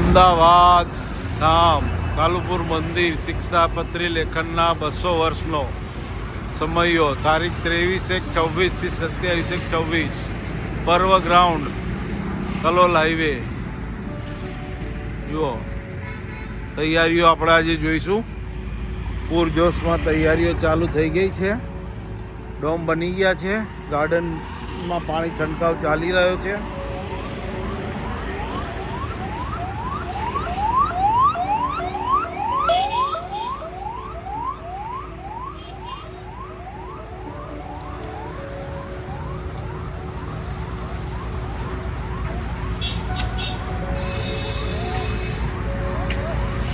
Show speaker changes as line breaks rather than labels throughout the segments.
અમદાવાદ ધામ કાલુપુર મંદિર શિક્ષાપત્રી લેખનના બસો વર્ષનો સમયો, તારીખ ત્રેવીસ એક ચોવીસથી સત્યાવીસ એક ચોવીસ પર્વ ગ્રાઉન્ડ કલોલ હાઈવે જુઓ, તૈયારીઓ આપણે આજે જોઈશું. પૂરજોશમાં તૈયારીઓ ચાલુ થઈ ગઈ છે. ડોમ બની ગયા છે. ગાર્ડનમાં પાણી છંટકાવ ચાલી રહ્યો છે.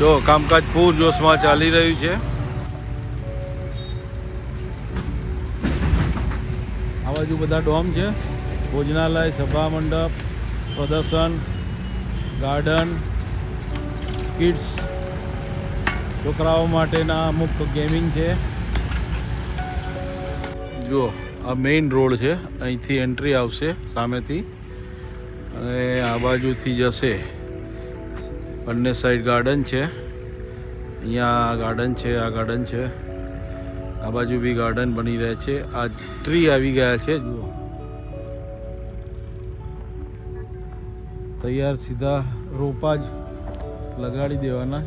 જો કામકાજ પૂરજોશમાં ચાલી રહ્યું છે. આ બાજુ બધા ડોમ છે. ભોજનાલય, સભા મંડપ, પ્રદર્શન, ગાર્ડન, કિડ્સ. છોકરાઓ માટેના અમુક ગેમિંગ છે. જુઓ, આ મેઇન રોડ છે. અહીંથી એન્ટ્રી આવશે સામેથી. અને આ બાજુથી જશે. બંને સાઈડ ગાર્ડન છે. અહીંયા ગાર્ડન છે, આ ગાર્ડન છે. આ બાજુ બી ગાર્ડન બની રહે છે. આ ટ્રી આવી ગયા છે, જુઓ. તૈયાર સીધા રોપા જ લગાડી દેવાના.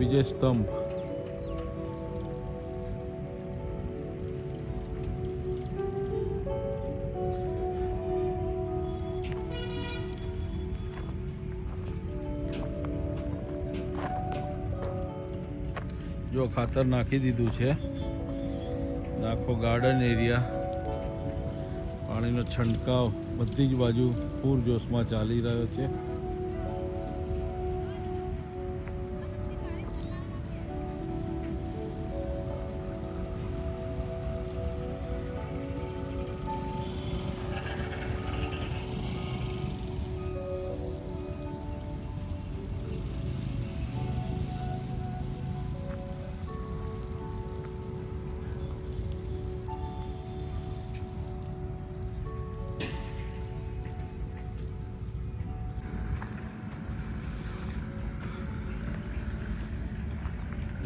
વિજય સ્તંભ જો ખાતર નાખી દીધું છે. આખો ગાર્ડન એરિયા પાણીનો છંટકાવ, બધી જ બાજુ પૂરજોશમાં ચાલી રહ્યો છે.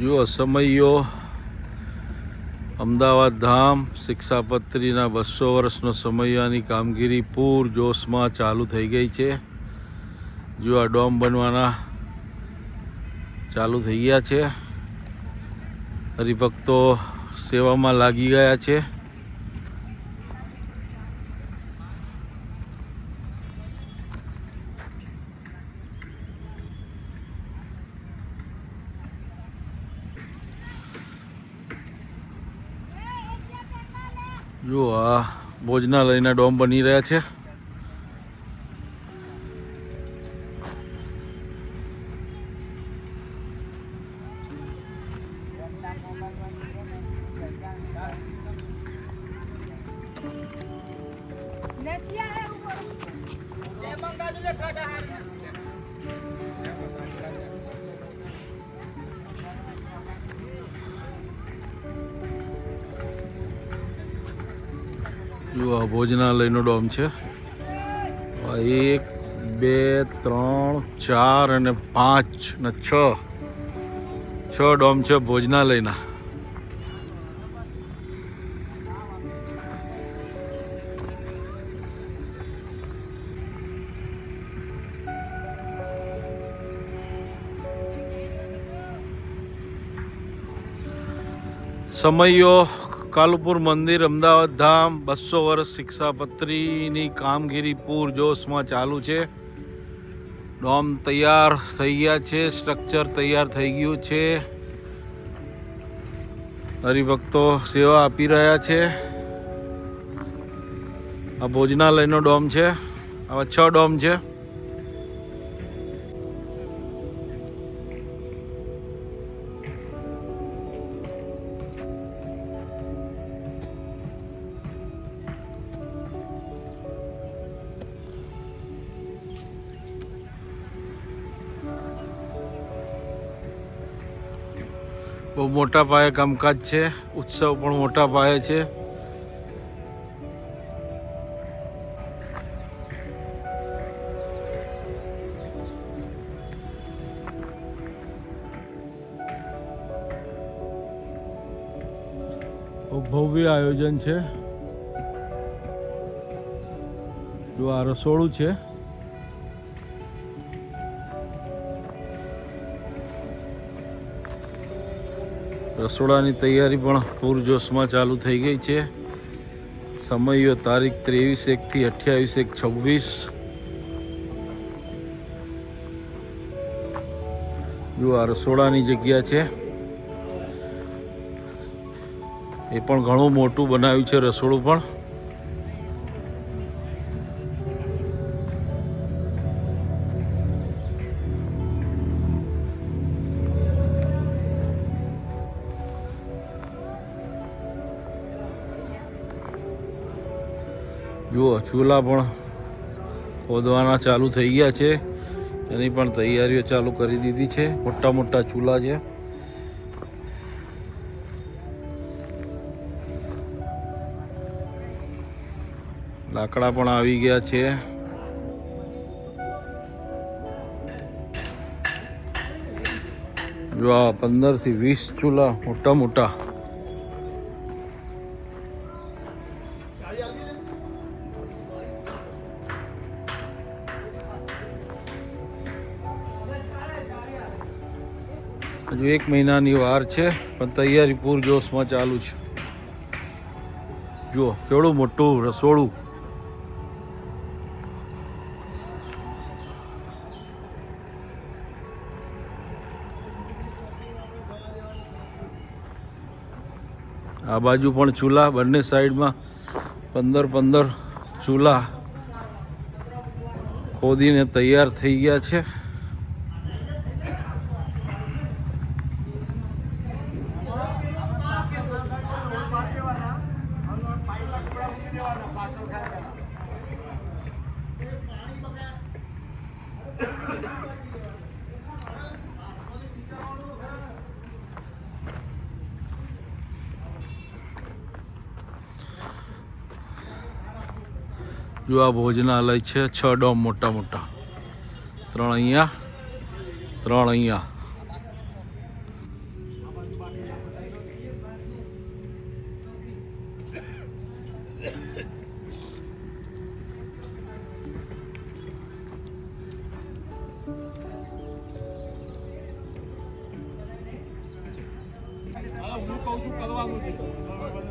જુઓ સમયો. અમદાવાદ ધામ, શિક્ષાપત્રીના બસો વર્ષનો સમયની કામગીરી પૂર જોશમાં ચાલુ થઈ ગઈ છે. જો આ ડોમ બનવાના ચાલુ થઈ ગયા છે. હરિભક્તો સેવામાં લાગી ગયા છે. જુઓ આ ભોજનાલયના ડોમ બની રહ્યા છે. જો આ ભોજનાલયનો ડોમ છે. એક, બે, ત્રણ, ચાર અને પાંચ ને છ. છ ડોમ છે ભોજનાલયના. સમયો કાલુપુર મંદિર, અમદાવાદ ધામ, બસો વર્ષ શિક્ષાપત્રીની કામગીરી પૂરજોશમાં ચાલુ છે. ડોમ તૈયાર થઈ ગયા છે, સ્ટ્રક્ચર તૈયાર થઈ ગયું છે. હરિભક્તો સેવા આપી રહ્યા છે. આ ભોજનાલયનો ડોમ છે. આવા છ ડોમ છે. બહુ મોટા પાયે કામકાજ છે, ઉત્સવ પણ મોટા પાયે છે. ભવ્ય આયોજન છે. જો આ રસોડું છે રસોડાની તૈયારી પણ પૂરજોશમાં ચાલુ થઈ ગઈ છે. સમયો તારીખ ત્રેવીસ એકથી અઠ્યાવીસ એક છવ્વીસ. જો આ રસોડાની જગ્યા છે. એ પણ ઘણું મોટું બનાવ્યું છે રસોડું પણ. ચૂલા પણ ખોદવાના ચાલુ થઈ ગયા છે. એની પણ તૈયારીઓ ચાલુ કરી દીધી છે. મોટા મોટા ચૂલા છે. લાકડા પણ આવી ગયા છે. જો આ પંદરથી વીસ ચૂલા મોટા મોટા. હજુ એક મહિનાની વાર છે, પણ તૈયારી પૂરજોશમાં ચાલુ છે. જુઓ, કેવડું મોટું રસોડું. આ બાજુ પણ ચૂલા, બંને સાઈડમાં પંદર પંદર ચૂલા ખોદીને તૈયાર થઈ ગયા છે. જો આ ભોજનાલય છે, છ ડોમ મોટા મોટા. ત્રણ અહીંયા ત્રણ અહીંયા.
કહું છું, કરવાનું છે.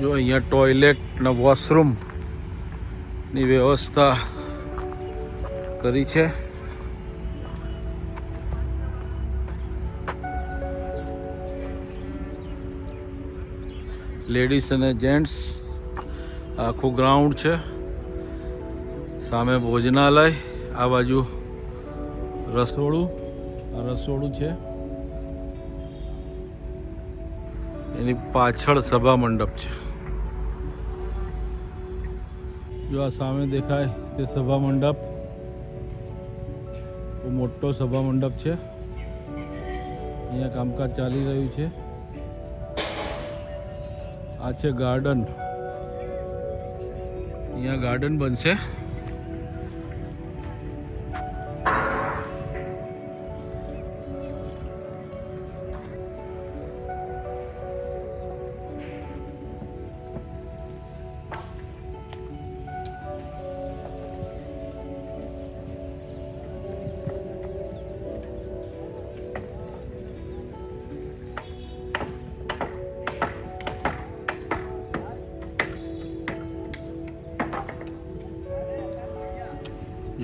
જો અહીંયા ટોયલેટ ને વોશરૂમની વ્યવસ્થા કરી છે. લેડીઝ અને જેન્ટ્સ આખું ગ્રાઉન્ડ છે. સામે ભોજનાલય, આ બાજુ રસોડું. આ રસોડું છે. એની પાછળ સભા મંડપ છે. જો આ સામે દેખાય તે સભા મંડપ. મોટો સભા મંડપ છે. અહીંયા કામકાજ ચાલી રહ્યું છે. આ છે ગાર્ડન. અહીંયા ગાર્ડન બનશે.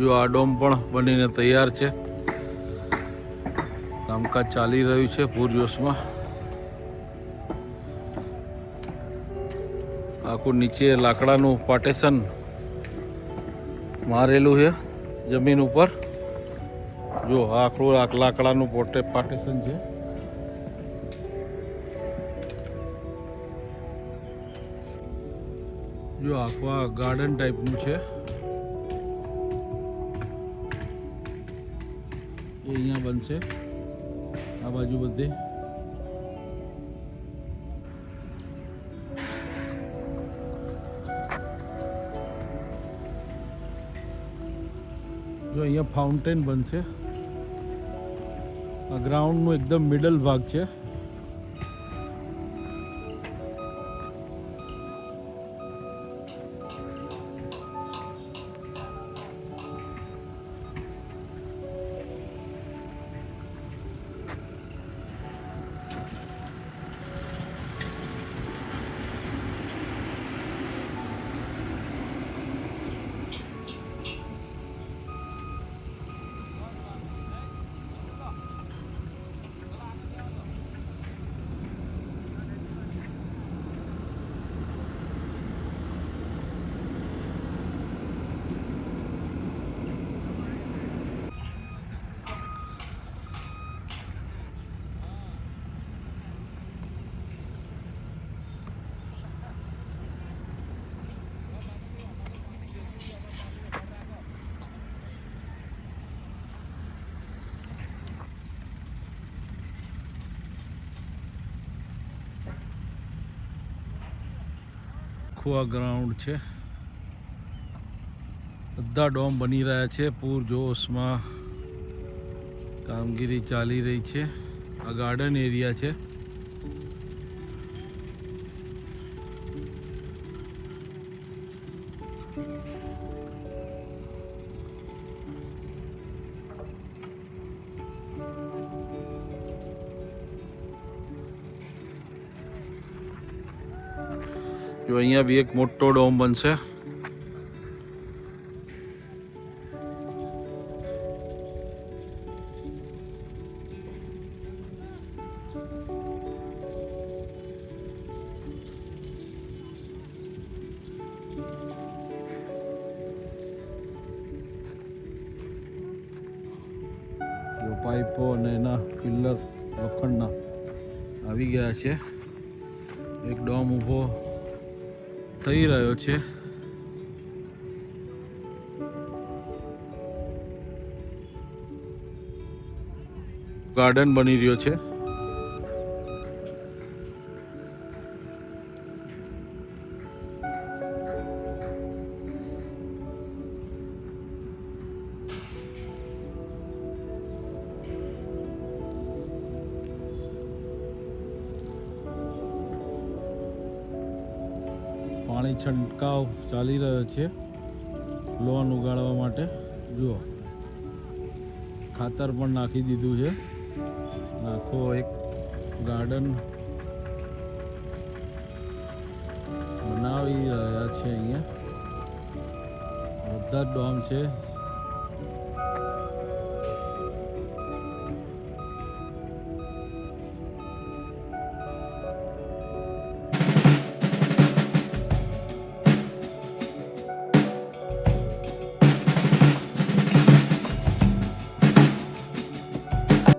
જો આ ડોમ પણ બનીને તૈયાર છે. કામકાજ ચાલી રહ્યું છે પૂરજોશમાં આખું નીચે લાકડાનું પાર્ટેશન મારેલું છે જમીન ઉપર. જો આખું લાકડાનું પોટે પાર્ટેશન છે. જો આખું ગાર્ડન ટાઈપનું છે. અહીંયા આ બાજુ બધે. જો અહીંયા ફાઉન્ટેન બનશે. આ ગ્રાઉન્ડનું એકદમ મિડલ ભાગ છે. આખું આ ગ્રાઉન્ડ છે. બધા ડોમ બની રહ્યા છે. પૂર જોશમાં કામગીરી ચાલી રહી છે. આ ગાર્ડન એરિયા છે. જો અહીંયા બી એક મોટો ડોમ બનશે. પાઇપો અને એના પિલ્લર લોખંડના આવી ગયા છે. એક ડોમ ઊભો થઈ રહ્યો છે. ગાર્ડન બની રહ્યો છે. છંટકાવ ચાલી રહ્યો છે લોન ઉગાડવા માટે. જુઓ. ખાતર પણ નાખી દીધું છે. આખો એક ગાર્ડન બનાવી રહ્યા છે અહીંયા. બધા જ ડોમ છે.